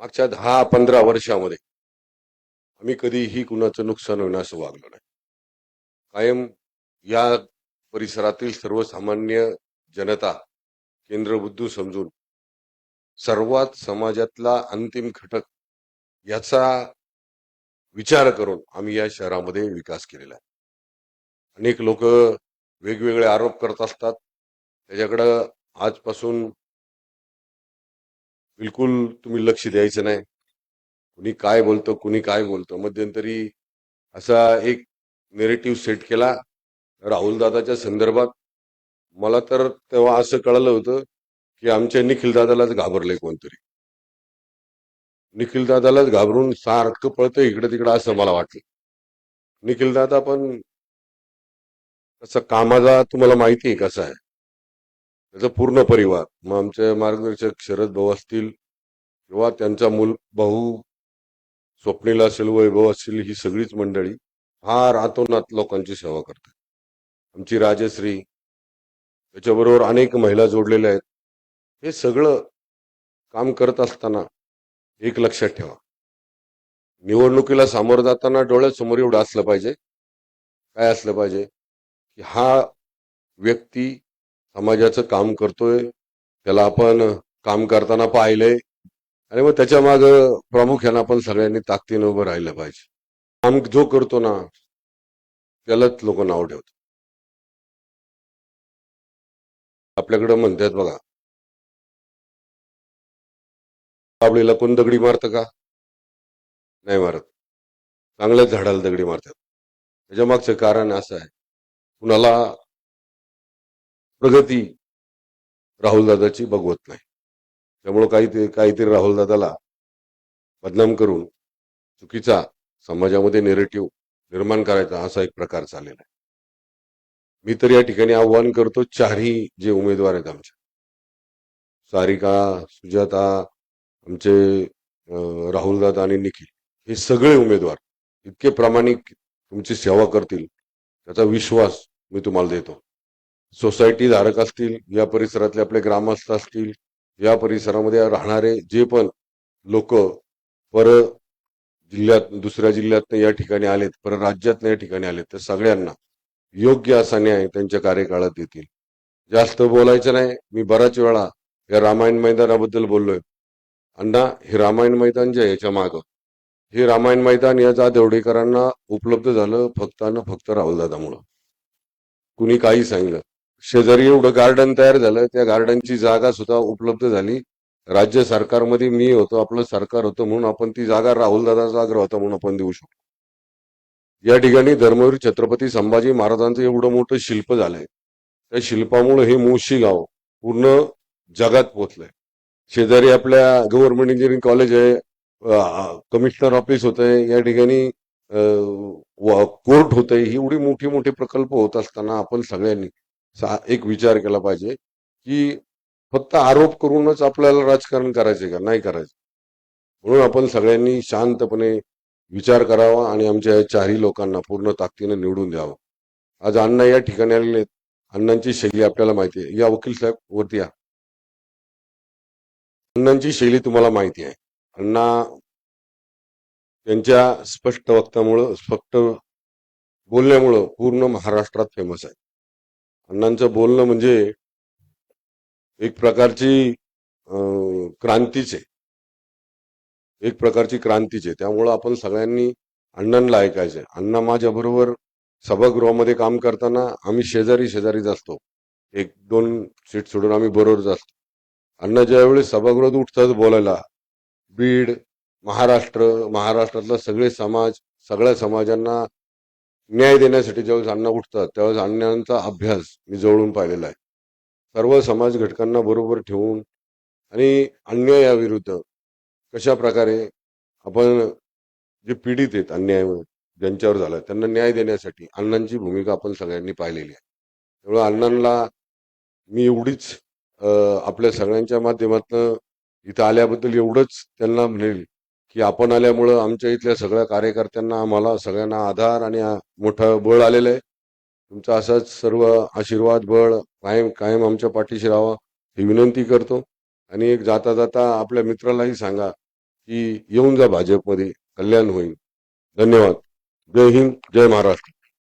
मागच्या दहा पंधरा वर्षामध्ये आम्ही कधीही कुणाचं नुकसान होण्यास वागलो नाही. कायम या परिसरातील सर्वसामान्य जनता केंद्रबुद्धू समजून सर्वात समाजातला अंतिम घटक याचा विचार करून आम्ही या शहरामध्ये विकास केलेला आहे. अनेक लोक वेगवेगळे आरोप करत असतात. त्याच्याकडं आजपासून बिलकुल तुम्ही लक्ष द्यायचं नाही. कुणी काय बोलतो कुणी काय बोलतो. मध्यंतरी असा एक नेरेटिव्ह सेट केला राहुल दादाच्या संदर्भात. मला तर तेव्हा असं कळलं होतं की आमच्या निखिल दादालाच घाबरले कोणतरी. निखिल दादालाच घाबरून सारखं पळतं इकडे तिकडं असं मला वाटलं. निखिल दादा पण कसं कामाचा तुम्हाला माहिती आहे कसा आहे? त्याचा पूर्ण परिवार. मग आमचे मार्गदर्शक शरद भाऊ असतील किंवा त्यांचा मूल भाऊ स्वप्नील असेल वैभव असतील ही सगळीच मंडळी फार आतोनात लोकांची सेवा करते आमची राजश्री त्याच्याबरोबर अनेक महिला जोडलेल्या आहेत. हे सगळं काम करत असताना एक लक्षात ठेवा. निवडणुकीला सामोरं जाताना डोळ्यासमोर एवढं असलं पाहिजे काय असलं पाहिजे की हा व्यक्ती समाजाचं काम करतोय. त्याला आपण काम करताना पाहिलंय. आणि मग त्याच्या माग प्रामुख्यानं आपण सगळ्यांनी ताकदीनं उभं राहिलं पाहिजे. काम जो करतो ना त्यालाच लोक नाव ठेवतात. आपल्याकडं म्हणतात बघा. बाबळीला कोण दगडी मारतं का? नाही मारत. चांगल्याच झाडाला दगडी मारतात. त्याच्या मागचं कारण असं आहे. कुणाला प्रगती राहुलदादाची बघवत नाही. त्यामुळं काही काहीतरी राहुलदादाला बदनाम करून चुकीचा समाजामध्ये नेरेटिव्ह निर्माण करायचा असा एक प्रकार चाललेला आहे. मी तर या ठिकाणी आव्हान करतो चारही जे उमेदवार आहेत आमचे. सारिका सुजाता आमचे राहुलदादा आणि निखिल हे सगळे उमेदवार इतके प्रामाणिक तुमची सेवा करतील त्याचा विश्वास मी तुम्हाला देतो. सोसायटी धारक असतील या परिसरातले आपले ग्रामस्थ असतील या परिसरामध्ये राहणारे जे पण लोक पर जिल्ह्यात दुसऱ्या जिल्ह्यात या ठिकाणी आलेत पर राज्यात या ठिकाणी आलेत तर सगळ्यांना योग्य असा न्याय त्यांच्या कार्यकाळात देतील. जास्त बोलायचं नाही. मी बऱ्याच वेळा या रामायण मैदानाबद्दल बोललोय. अण्णा हे रामायण मैदान जे याच्या मागं हे रामायण मैदान या देवडेकरांना उपलब्ध झालं फक्त आणि फक्त राहुलदादामुळं. कुणी काही सांगितलं. शेजारी एवढं गार्डन तयार झालं त्या गार्डनची जागा सुद्धा उपलब्ध झाली. राज्य सरकारमध्ये मी होतो आपलं सरकार होतं म्हणून आपण ती जागा राहुल दादाचा आग्रह होता म्हणून आपण देऊ शकतो. या ठिकाणी धर्मवीर छत्रपती संभाजी महाराजांचं एवढं मोठं शिल्प झालंय. त्या शिल्पामुळे हे मुळशी गाव पूर्ण जगात पोहोचलंय. शेजारी आपल्या गव्हर्नमेंट इंजिनिअरिंग कॉलेज आहे कमिशनर ऑफिस होत आहे या ठिकाणी कोर्ट होत आहे ही एवढी मोठी मोठी प्रकल्प होत असताना आपण सगळ्यांनी एक विचार केला पाहिजे की फक्त आरोप करूनच आपल्याला राजकारण करायचे का? नाही करायचं. म्हणून आपण सगळ्यांनी शांतपणे विचार करावा आणि आमच्या चारही लोकांना पूर्ण ताकदीने निवडून द्यावं. आज अण्णा या ठिकाणी आलेले आहेत. अण्णांची शैली आपल्याला माहिती आहे. या वकील साहेब वरती या. अण्णांची शैली तुम्हाला माहिती आहे. अण्णा त्यांच्या स्पष्ट वक्तामुळं स्पष्ट बोलण्यामुळं पूर्ण महाराष्ट्रात फेमस आहे अण्णांचं बोलणं म्हणजे एक प्रकारची क्रांतीच आहे. एक प्रकारची क्रांतीच आहे. त्यामुळं आपण सगळ्यांनी अण्णांना ऐकायचंय. अण्णा माझ्या बरोबर सभागृहामध्ये काम करताना आम्ही शेजारी शेजारीच असतो. एक दोन सीट सोडून आम्ही बरोबरच असतो. अण्णा ज्यावेळेस सभागृहात उठतात बोलायला बीड महाराष्ट्र महाराष्ट्रातला सगळे समाज सगळ्या समाजांना न्याय देण्यासाठी ज्यावेळेस अण्णा उठतात त्यावेळेस अण्णांचा अभ्यास मी जवळून पाहिलेला आहे. सर्व समाज घटकांना बरोबर ठेवून आणि अन्यायाविरुद्ध कशा प्रकारे आपण जे पीडित आहेत अन्याय ज्यांच्यावर झाला त्यांना न्याय देण्यासाठी अण्णांची भूमिका आपण सगळ्यांनी पाहिलेली आहे. त्यामुळे अण्णांना मी एवढीच आपल्या सगळ्यांच्या माध्यमातून इथं आल्याबद्दल एवढंच त्यांना म्हणेल. की आपण आल्यामुळं आमच्या इथल्या सगळ्या कार्यकर्त्यांना आम्हाला सगळ्यांना आधार आणि मोठं बळ आलेलं आहे. तुमचा असाच सर्व आशीर्वाद बळ कायम कायम आमच्या पाठीशी राहावा ही विनंती करतो. आणि एक जाता जाता आपल्या मित्रालाही सांगा की येऊन जा भाजपमध्ये कल्याण होईल. धन्यवाद. जय हिंद जय महाराष्ट्र.